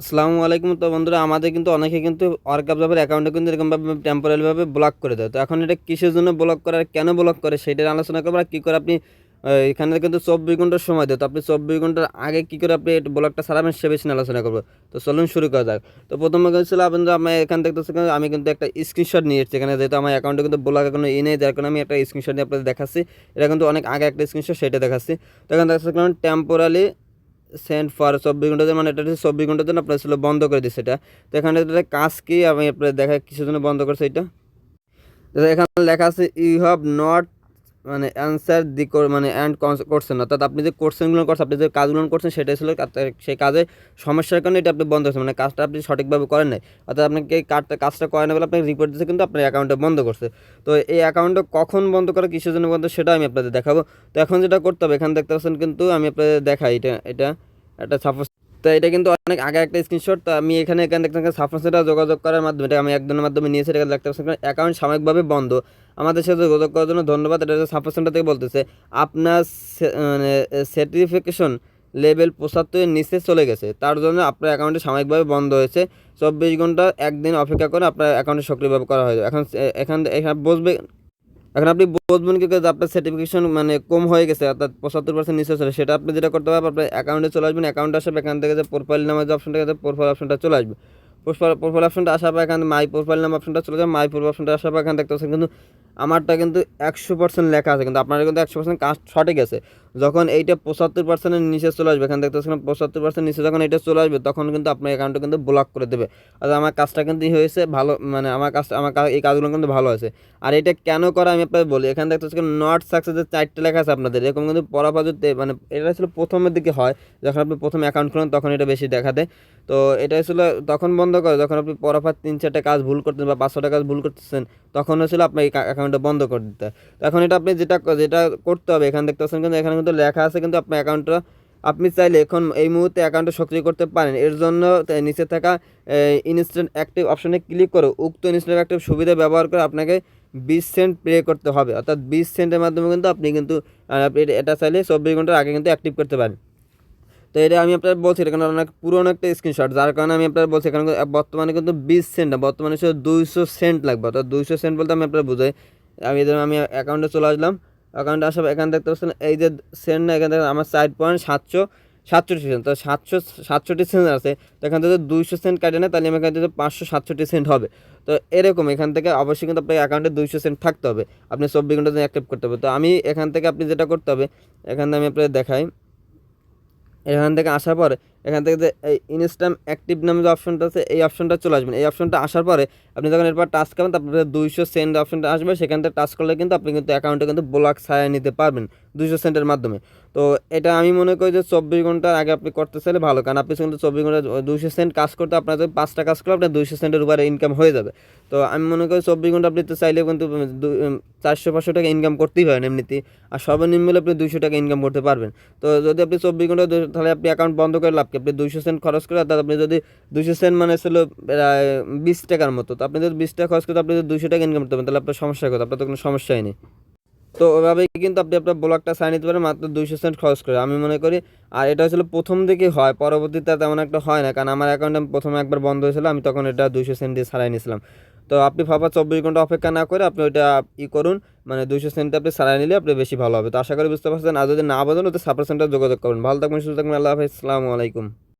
আসসালামু আলাইকুম। তো বন্ধুরা, আমাদের কিন্তু অনেকে কিন্তু ওয়ার্কআপ জবের অ্যাকাউন্টে কিন্তু এরকমভাবে টেম্পোরারিভাবে ব্লক করে দেয়। তো এখন এটা কিসের জন্য ব্লক করে আর কেন ব্লক করে সেটার আলোচনা করব। আর কী করে আপনি এখানে কিন্তু চব্বিশ ঘণ্টার সময় দেয়। তো আপনি চব্বিশ ঘণ্টার আগে কী করে আপনি ব্লকটা সারাবেন সে বেশি আলোচনা করব। তো চলুন শুরু করা যাক। তো প্রথমে হচ্ছিল আপনাদের আমি এখান থেকে আমি কিন্তু একটা স্ক্রিনশট নিয়ে এসেছি। এখানে যেহেতু আমার অ্যাকাউন্টে কিন্তু ব্লক এখনও ই নেই, যার কারণে আমি একটা স্ক্রিনশট নিয়ে আপনাদের দেখাচ্ছি। এটা কিন্তু অনেক আগে একটা স্ক্রিনশট সেটা দেখাচ্ছি। তো এখানে দেখাচ্ছি টেম্পোরালি সেন্ড ফর চব্বিশ ঘন্টাতে মানে এটা হচ্ছে চব্বিশ ঘণ্টার জন্য আপনার ছিল বন্ধ করে দিচ্ছে এটা। তো এখানে এটা কাজ কি? আমি আপনার দেখা কিছু জন্য বন্ধ করছে এটা। এখানে লেখা আছে ইউ হ্যাভ নট মানে অ্যান্সার দি মানে অ্যান্ড করছেন অর্থাৎ আপনি যে কোশ্চেনগুলো করছেন, আপনি যে কাজগুলো করছেন, সেটাই ছিল সেই কাজে সমস্যার কারণে এটা আপনি বন্ধ করছেন মানে কাজটা আপনি সঠিকভাবে করেন নাই। অর্থাৎ আপনাকে কাজটা কাজটা করেন বলে আপনাকে রিপোর্ট দিচ্ছে কিন্তু আপনার অ্যাকাউন্টটা বন্ধ করছে। তো এই অ্যাকাউন্টটা কখন বন্ধ করে, কিসের জন্য বন্ধ, সেটা আমি আপনাদের দেখাবো। তো এখন যেটা করতে হবে, এখানে দেখতে পাচ্ছেন কিন্তু আমি আপনাদের দেখাই, এটা এটা একটা সাপোজ তো এটা কিন্তু অনেক আগে একটা স্ক্রিনশট তো আমি এখানে এখানে দেখতে পাচ্ছি সাপোজ সেটা যোগাযোগ করার মাধ্যমে, এটা আমি একজনের মাধ্যমে নিয়েছি, এটা দেখতে পাচ্ছেন অ্যাকাউন্ট সাময়িকভাবে বন্ধ। আমাদের সাথে যোগাযোগ করার জন্য ধন্যবাদ। এটা সাপোজ সেন্টার থেকে বলতেছে, আপনার মানে সার্টিফিকেশন লেভেল পঁচাত্তরের নিচে চলে গেছে। তার জন্য আপনার অ্যাকাউন্টে সাময়িকভাবে বন্ধ হয়েছে। চব্বিশ ঘণ্টা একদিন অপেক্ষা করে আপনার অ্যাকাউন্টে সক্রিয়ভাবে করা হয় এখন এখান এখানে বসবে, এখন আপনি বুঝবেন কি আপনার সার্টিফিকেশন মানে কম হয়ে গেছে, অর্থাৎ পঁচাত্তর পার্সেন্ট নিচে চলে সেটা আপনি যেটা করতে পারবেন, আপনার অ্যাকাউন্টে চলে আসবেন অ্যাকাউন্টে আসবে এখান থেকে যে প্রোফাইল নামের যে অপশনটা আছে প্রোফাইল অপশনটা চলে আসবে। প্রোফাইল প্রোফাইল অপশনটা আসার পর এখানে মাই প্রোফাইল নাম অপশনটা চলে যাবে। মাই প্রোফাইল অপশনটা আসার পর এখানে দেখতে পাচ্ছেন কিন্তু আমারটা কিন্তু একশো পার্সেন্ট লেখা আছে কিন্তু আপনার কিন্তু একশো পার্সেন্ট কাজ সঠিক আছে। যখন এইটা পঁচাত্তর পার্সেন্টের নিচে চলে আসবে, এখানে দেখতে পাচ্ছেন পঁচাত্তর পার্সেন্ট নিচে যখন এটা চলে আসবে, তখন কিন্তু আপনার অ্যাকাউন্টটা কিন্তু ব্লক করে দেবে। আর আমার কাজটা কিন্তু হয়েছে ভালো মানে আমার কাজটা, আমার এই কাজগুলো কিন্তু ভালো আছে আর এটা কেন করা আমি আপনাদের বলি, এখানে দেখতে পাচ্ছেন নট সাকসেসের চারটে লেখা আছে আপনাদের, এরকম কিন্তু পরাপাজতে মানে এটা ছিল প্রথমের দিকে হয়, যখন আপনি প্রথম অ্যাকাউন্ট খোলেন তখন এটা বেশি দেখা দেয়। তো এটা ছিল তখন বন্ধ করে, যখন আপনি পরাপাত তিন চারটে কাজ ভুল করতেন বা পাঁচ ছটা কাজ ভুল করতেছেন, তখন হচ্ছিল আপনার এই অ্যাকাউন্টটা বন্ধ করে দিতে এখন এটা আপনি যেটা যেটা করতে হবে, এখানে দেখতে পাচ্ছেন কিন্তু এখানে কিন্তু লেখা আছে, কিন্তু আপনার অ্যাকাউন্টটা আপনি চাইলে এখন এই মুহূর্তে অ্যাকাউন্টটা সক্রিয় করতে পারেন। এর জন্য নিচে থাকা ইনস্ট্যান্ট অ্যাক্টিভ অপশনে ক্লিক করে উক্ত ইনস্ট্যান্ট অ্যাক্টিভ সুবিধা ব্যবহার করে আপনাকে বিশ সেন্ট পে করতে হবে। অর্থাৎ বিশ সেন্টের মাধ্যমে কিন্তু আপনি কিন্তু এটা- চাইলে চব্বিশ ঘণ্টার আগে কিন্তু অ্যাক্টিভ করতে পারেন। তো এটা আমি আপনার বলছি, এটা কারণ অনেক পুরোনো একটা স্ক্রিনশট যার কারণে আমি আপনার বলছি কিন্তু বর্তমানে কিন্তু বিশ সেন্ট না, বর্তমানে শুধু দুইশো সেন্ট লাগবে। অর্থাৎ দুইশো সেন্ট বলতে আমি আপনার বুঝাই। আমি আমি অ্যাকাউন্টে চলে আসলাম অ্যাকাউন্টে পর এখানে দেখতে পাচ্ছেন, এই যে সেন্ট না এখানে আমার সাইড পয়েন্ট সাতশো, সাতষট্টি সেন্ট তো সাতশো, সাতষট্টি সেন্ট আছে। তো এখান থেকে দুইশো সেন্ট কাটে না তাহলে আমার এখান থেকে পাঁচশো, সাতষট্টি সেন্ট হবে। তো এরকম, এখান থেকে অবশ্যই কিন্তু আপনার অ্যাকাউন্টে দুইশো সেন্ট থাকতে হবে। আপনি চব্বিশ ঘণ্টা অ্যাক্টিভ করতে হবে। তো আমি এখান থেকে আপনি যেটা করতে হবে, এখান থেকে আমি আপনাদের দেখাই। এখান থেকে আসার পরে এখান থেকে যে এই ইনস্টাম অ্যাক্টিভ নামে যে অপশনটা আছে, এই অপশনটা চলে আসবেন এই অপশনটা আসার পরে আপনি যখন এরপর টাচ করবেন, তারপরে দুইশো সেন্ট অপশনটা আসবে। সেখান থেকে টাচ করলে কিন্তু আপনি কিন্তু অ্যাকাউন্টে কিন্তু ব্লক ছায়া নিতে পারবেন দুইশো সেন্টের মাধ্যমে। তো এটা আমি মনে করি যে চব্বিশ ঘণ্টার আগে আপনি করতে চাইলে ভালো। কারণ আপনি কিন্তু চব্বিশ ঘণ্টা দুইশো সেন্ট কাজ করতে আপনার যদি পাঁচটা কাজ করলে আপনার দুইশো সেন্টের উপরে ইনকাম হয়ে যাবে। তো আমি মনে করি চব্বিশ ঘণ্টা আপনি তো চাইলেও কিন্তু চারশো পাঁচশো টাকা ইনকাম করতেই পারেন এমনিতেই। আর সর্বনিম্ন আপনি দুইশো টাকা ইনকাম করতে পারবেন। তো যদি আপনি চব্বিশ ঘণ্টা তাহলে আপনি অ্যাকাউন্ট বন্ধ করে লাভ আপনি দুইশো সেন্ট খরচ করে, অর্থাৎ আপনি যদি দুইশো সেন্ট মানে ছিল প্রায় বিশ টাকার মতো, তো আপনি যদি বিশ টাকা খরচ করতে আপনি যদি দুইশো টাকা ইনকাম করতে পারেন, তাহলে আপনার সমস্যা কথা আপনার তো কোনো সমস্যাই নেই তো ওইভাবেই কিন্তু আপনি আপনার ব্লগটা সাইন নিতে পারেন, মাত্র দুইশো সেন্ট খরচ করে। আমি মনে করি, আর এটা হচ্ছিল প্রথম দিকে হয়, পরবর্তীতে তেমন একটা হয় না, কারণ আমার অ্যাকাউন্টে প্রথমে একবার বন্ধ হয়েছিল, আমি তখন এটা দুইশো সেন্ট দিয়ে সারাই নিয়েছিলাম। তো আপনি ভাবা চব্বিশ ঘণ্টা অপেক্ষা না করে আপনি ওইটা ই করুন মানে দুইশো সেন্টে আপনি সারাই নিলে আপনি বেশি ভালো হবে। তো আশা করি বুঝতে পারছেন। আর যদি না বোঝেন, ওতে সাপার সেন্টার যোগাযোগ করুন। ভালো থাকবেন, সুস্থ থাকবেন, আল্লাহ হাফিজ। আসসালামু আলাইকুম।